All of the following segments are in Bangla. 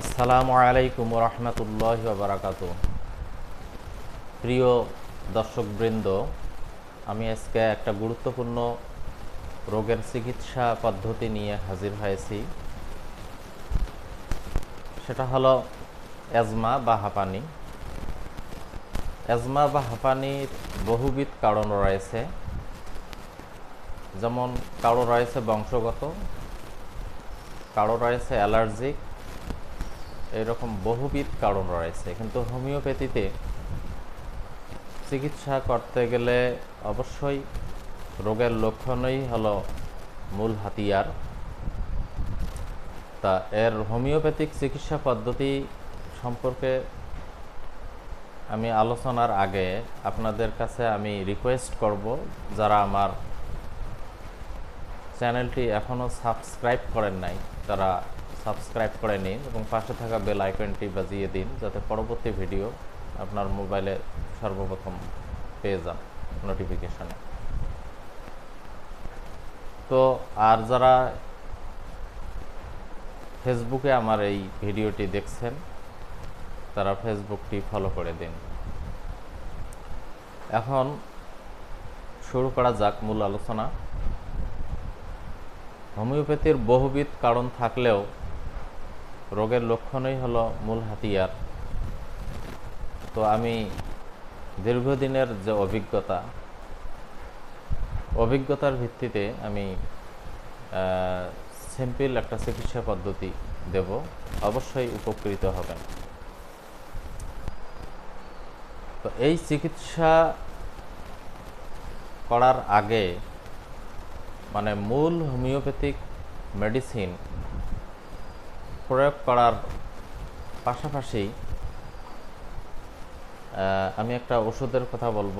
আসসালামু আলাইকুম রহমতুল্লাহ বারাকাত প্রিয় দর্শকবৃন্দ, আমি আজকে একটা গুরুত্বপূর্ণ রোগের চিকিৎসা পদ্ধতি নিয়ে হাজির হয়েছি। সেটা হলো অ্যাজমা বা হাঁপানি। অ্যাজমা বা হাঁপানির বহুবিধ কারণ রয়েছে। যেমন, কারও রয়েছে বংশগত, কারও রয়েছে অ্যালার্জিক এরকম বহুবিধ কারণ রয়েছে। কিন্তু হোমিওপ্যাথিতে চিকিৎসা করতে গেলে অবশ্যই রোগের লক্ষণই হলো মূল হাতিয়ার। তা এর হোমিওপ্যাথিক চিকিৎসা পদ্ধতি সম্পর্কে আমি আলোচনার আগে আপনাদের কাছে আমি রিকোয়েস্ট করব যারা আমার চ্যানেলটি এখনও সাবস্ক্রাইব করেন নাই, তারা সাবস্ক্রাইব করে নিন এবং পাশে থাকা বেল আইকনটি বাজিয়ে দিন যাতে পরবর্তী ভিডিও আপনার মোবাইলে সর্বপ্রথম পেয়ে যান নোটিফিকেশনে। তো আর যারা ফেসবুকে আমার এই ভিডিওটি দেখছেন, তারা ফেসবুকটি ফলো করে দিন। এখন শুরু করা যাক মূল আলোচনা। হোমিওপ্যাথির বহুবিধ কারণ থাকলেও রোগের লক্ষণই হলো মূল হাতিয়ার। তো আমি দীর্ঘদিনের যে অভিজ্ঞতা, অভিজ্ঞতার ভিত্তিতে আমি সিম্পল একটা চিকিৎসা পদ্ধতি দেব, অবশ্যই উপকৃত হবেন। তো এই চিকিৎসা করার আগে মানে মূল হোমিওপ্যাথিক মেডিসিন প্রয়োগ করার পাশাপাশি আমি একটা ওষুধের কথা বলব।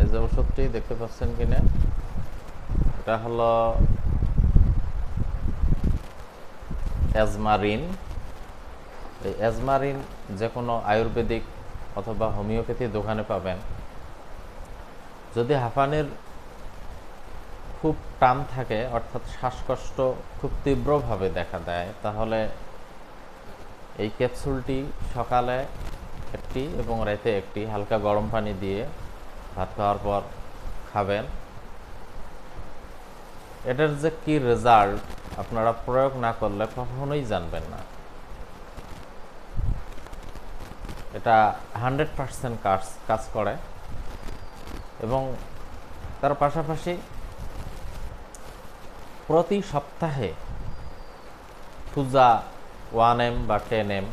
এই যে ওষুধটি দেখতে পাচ্ছেন কিনা? এটা হলো অ্যাজমারিন এই অ্যাজমারিন যে কোনো আয়ুর্বেদিক অথবা হোমিওপ্যাথি দোকানে পাবেন। যদি হাঁপানির খুব টান থাকে, অর্থাৎ শ্বাসকষ্ট খুব তীব্রভাবে দেখা দেয়, তাহলে এই ক্যাপসুলটি সকালে একটি এবং রাতে একটি হালকা গরম পানি দিয়ে ভাত খাওয়ার পর খাবেন। এটার যে কি রেজাল্ট আপনারা প্রয়োগ না করলে কখনোই জানবেন না। এটা হান্ড্রেড পারসেন্ট কাজ কাজ করে এবং তার পাশাপাশি প্রতি সপ্তাহে ফুজা ওয়ান এম বা ten M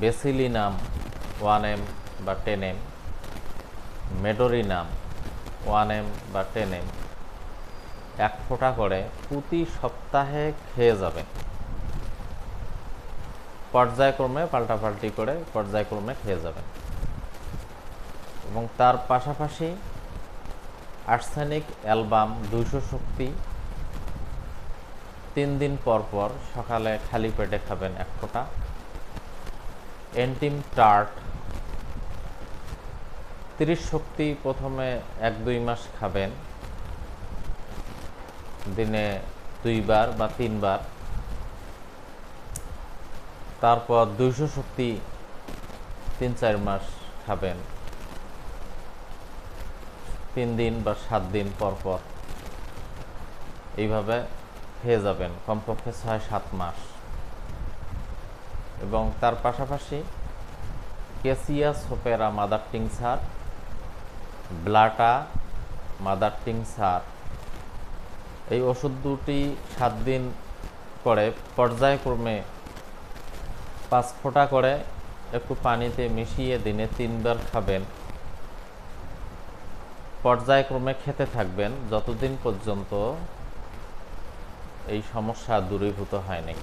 Bacillinum one M বা ten M Medorrhinum one M বা টেন এম, এক ফোঁটা করে প্রতি সপ্তাহে খেয়ে যাবেন পর্যায়ক্রমে পাল্টাপাল্টি করে পর্যায়ক্রমে খেয়ে যাবেন এবং তার পাশাপাশি আর্সেনিক অ্যালবাম দুইশো শক্তি তিন দিন পর পর সকালে খালি পেটে খাবেন এক ফোঁটা। Antim tart. তিরিশ শক্তি প্রথমে এক দুই মাস খাবেন। দিনে দুইবার বা তিনবার। তারপর দুইশো শক্তি তিন চার মাস খাবেন। তিন দিন বা সাত দিন পর পর। এইভাবে খেয়ে যাবেন, কমপক্ষে ছয়, সাত মাস। এবং তার পাশাপাশি cassia sophera mother tincture blatta mother tincture এই ওষুধ দুটি সাত দিন করে পর্যায়ক্রমে পাঁচ ফোঁটা করে একটু পানিতে মিশিয়ে দিনে তিনবার খাবেন। পর্যায়ক্রমে খেতে থাকবেন যতদিন পর্যন্ত এই সমস্যা দূরীভূত হয়নি